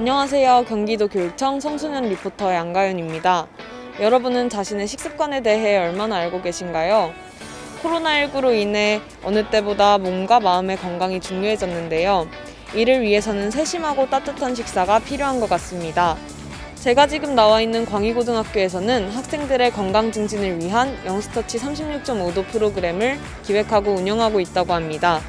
안녕하세요. 경기도 교육청 청소년 리포터 양가윤입니다. 여러분은 자신의 식습관에 대해 얼마나 알고 계신가요? 코로나19로 인해 어느 때보다 몸과 마음의 건강이 중요해졌는데요. 이를 위해서는 세심하고 따뜻한 식사가 필요한 것 같습니다. 제가 지금 나와 있는 광희고등학교에서는 학생들의 건강 증진을 위한 영스터치 36.5도 프로그램을 기획하고 운영하고 있다고 합니다.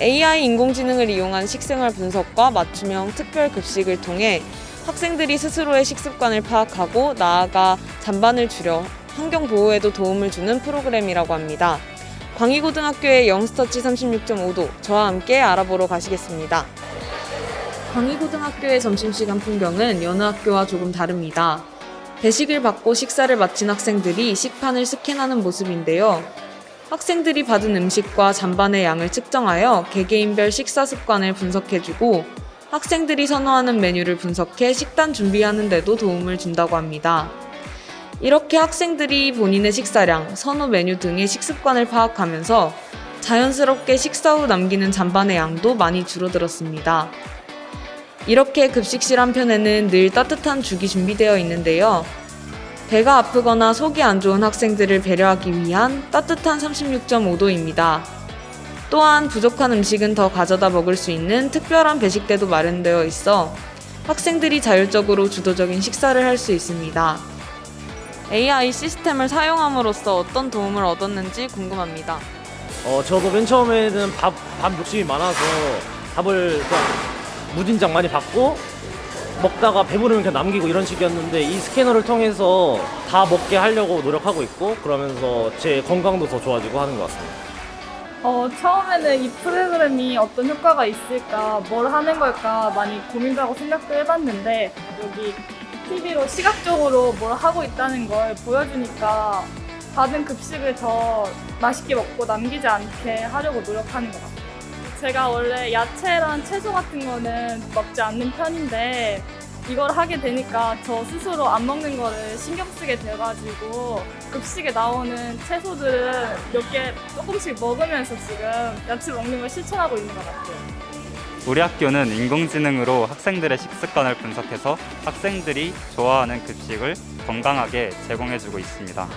AI 인공지능을 이용한 식생활 분석과 맞춤형 특별 급식을 통해 학생들이 스스로의 식습관을 파악하고 나아가 잔반을 줄여 환경 보호에도 도움을 주는 프로그램이라고 합니다. 광희고등학교의 영스터치 36.5도 저와 함께 알아보러 가시겠습니다. 광희고등학교의 점심시간 풍경은 여느 학교와 조금 다릅니다. 배식을 받고 식사를 마친 학생들이 식판을 스캔하는 모습인데요. 학생들이 받은 음식과 잔반의 양을 측정하여 개개인별 식사 습관을 분석해주고 학생들이 선호하는 메뉴를 분석해 식단 준비하는 데도 도움을 준다고 합니다. 이렇게 학생들이 본인의 식사량, 선호 메뉴 등의 식습관을 파악하면서 자연스럽게 식사 후 남기는 잔반의 양도 많이 줄어들었습니다. 이렇게 급식실 한편에는 늘 따뜻한 죽이 준비되어 있는데요. 배가 아프거나 속이 안 좋은 학생들을 배려하기 위한 따뜻한 36.5도입니다. 또한 부족한 음식은 더 가져다 먹을 수 있는 특별한 배식대도 마련되어 있어 학생들이 자율적으로 주도적인 식사를 할 수 있습니다. AI 시스템을 사용함으로써 어떤 도움을 얻었는지 궁금합니다. 어, 저도 맨 처음에는 밥, 밥 욕심이 많아서 밥을 무진장 많이 받고 먹다가 배부르면 그냥 남기고 이런 식이었는데 이 스캐너를 통해서 다 먹게 하려고 노력하고 있고 그러면서 제 건강도 더 좋아지고 하는 것 같습니다. 어, 처음에는 이 프로그램이 어떤 효과가 있을까, 뭘 하는 걸까 많이 고민도 하고 생각도 해봤는데, 여기 TV로 시각적으로 뭘 하고 있다는 걸 보여주니까 받은 급식을 더 맛있게 먹고 남기지 않게 하려고 노력하는 것 같아요. 제가 원래 야채랑 채소 같은 거는 먹지 않는 편인데, 이걸 하게 되니까 저 스스로 안 먹는 거를 신경 쓰게 돼가지고 급식에 나오는 채소들은 몇 개 조금씩 먹으면서 지금 야채 먹는 걸 실천하고 있는 것 같아요. 우리 학교는 인공지능으로 학생들의 식습관을 분석해서 학생들이 좋아하는 급식을 건강하게 제공해주고 있습니다.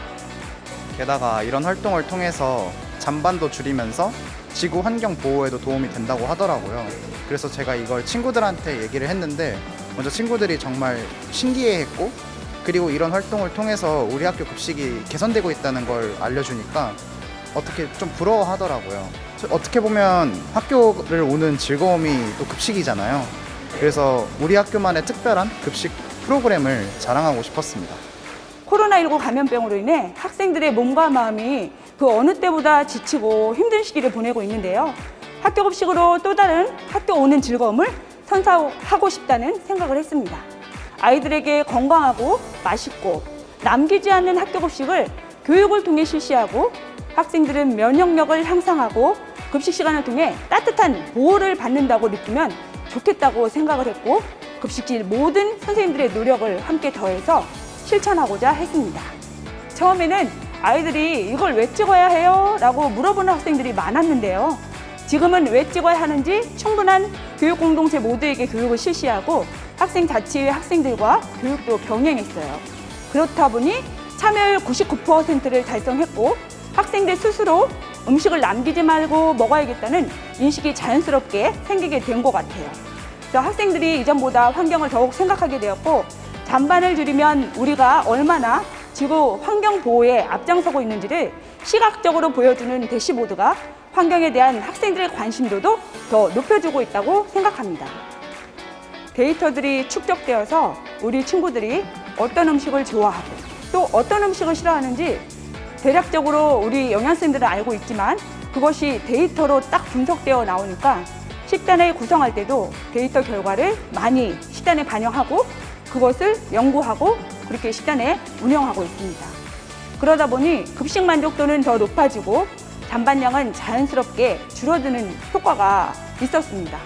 게다가 이런 활동을 통해서 잔반도 줄이면서 지구 환경 보호에도 도움이 된다고 하더라고요. 그래서 제가 이걸 친구들한테 얘기를 했는데 먼저 친구들이 정말 신기해했고 그리고 이런 활동을 통해서 우리 학교 급식이 개선되고 있다는 걸 알려주니까 어떻게 좀 부러워하더라고요. 저- 어떻게 보면 학교를 오는 즐거움이 또 급식이잖아요. 그래서 우리 학교만의 특별한 급식 프로그램을 자랑하고 싶었습니다. 코로나19 감염병으로 인해 학생들의 몸과 마음이 그 어느 때보다 지치고 힘든 시기를 보내고 있는데요. 학교 급식으로 또 다른 학교 오는 즐거움을 선사하고 싶다는 생각을 했습니다. 아이들에게 건강하고 맛있고 남기지 않는 학교 급식을 교육을 통해 실시하고 학생들은 면역력을 향상하고 급식 시간을 통해 따뜻한 보호를 받는다고 느끼면 좋겠다고 생각을 했고 급식실 모든 선생님들의 노력을 함께 더해서 실천하고자 했습니다. 처음에는 아이들이 이걸 왜 찍어야 해요? 라고 물어보는 학생들이 많았는데요. 지금은 왜 찍어야 하는지 충분한 교육 공동체 모두에게 교육을 실시하고 학생 자치회 학생들과 교육도 병행했어요. 그렇다 보니 참여율 99%를 달성했고 학생들 스스로 음식을 남기지 말고 먹어야겠다는 인식이 자연스럽게 생기게 된 것 같아요. 학생들이 이전보다 환경을 더욱 생각하게 되었고 잔반을 줄이면 우리가 얼마나 지구 환경 보호에 앞장서고 있는지를 시각적으로 보여주는 대시보드가 환경에 대한 학생들의 관심도도 더 높여주고 있다고 생각합니다. 데이터들이 축적되어서 우리 친구들이 어떤 음식을 좋아하고 또 어떤 음식을 싫어하는지 대략적으로 우리 영양쌤들은 알고 있지만 그것이 데이터로 딱 분석되어 나오니까 식단을 구성할 때도 데이터 결과를 많이 식단에 반영하고 그것을 연구하고 그렇게 식단에 운영하고 있습니다. 그러다 보니 급식 만족도는 더 높아지고 잔반량은 자연스럽게 줄어드는 효과가 있었습니다.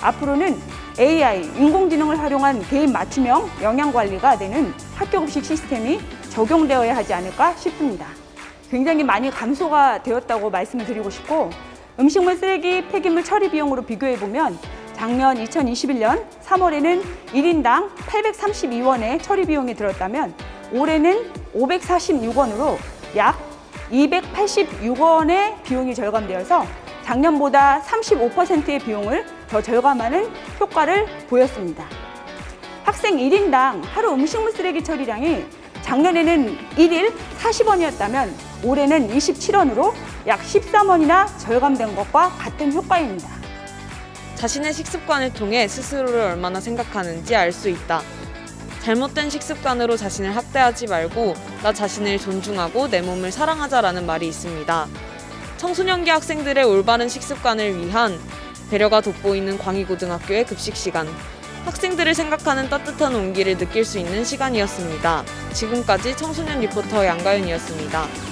앞으로는 AI, 인공지능을 활용한 개인 맞춤형 영양 관리가 되는 학교 급식 시스템이 적용되어야 하지 않을까 싶습니다. 굉장히 많이 감소가 되었다고 말씀을 드리고 싶고 음식물 쓰레기 폐기물 처리 비용으로 비교해 보면 작년 2021년 3월에는 1인당 832원의 처리 비용이 들었다면 올해는 546원으로 약 286원의 비용이 절감되어서 작년보다 35%의 비용을 더 절감하는 효과를 보였습니다. 학생 1인당 하루 음식물 쓰레기 처리량이 작년에는 1일 40원이었다면 올해는 27원으로 약 13원이나 절감된 것과 같은 효과입니다. 자신의 식습관을 통해 스스로를 얼마나 생각하는지 알 수 있다. 잘못된 식습관으로 자신을 학대하지 말고 나 자신을 존중하고 내 몸을 사랑하자라는 말이 있습니다. 청소년기 학생들의 올바른 식습관을 위한 배려가 돋보이는 광희고등학교의 급식 시간. 학생들을 생각하는 따뜻한 온기를 느낄 수 있는 시간이었습니다. 지금까지 청소년 리포터 양가윤이었습니다.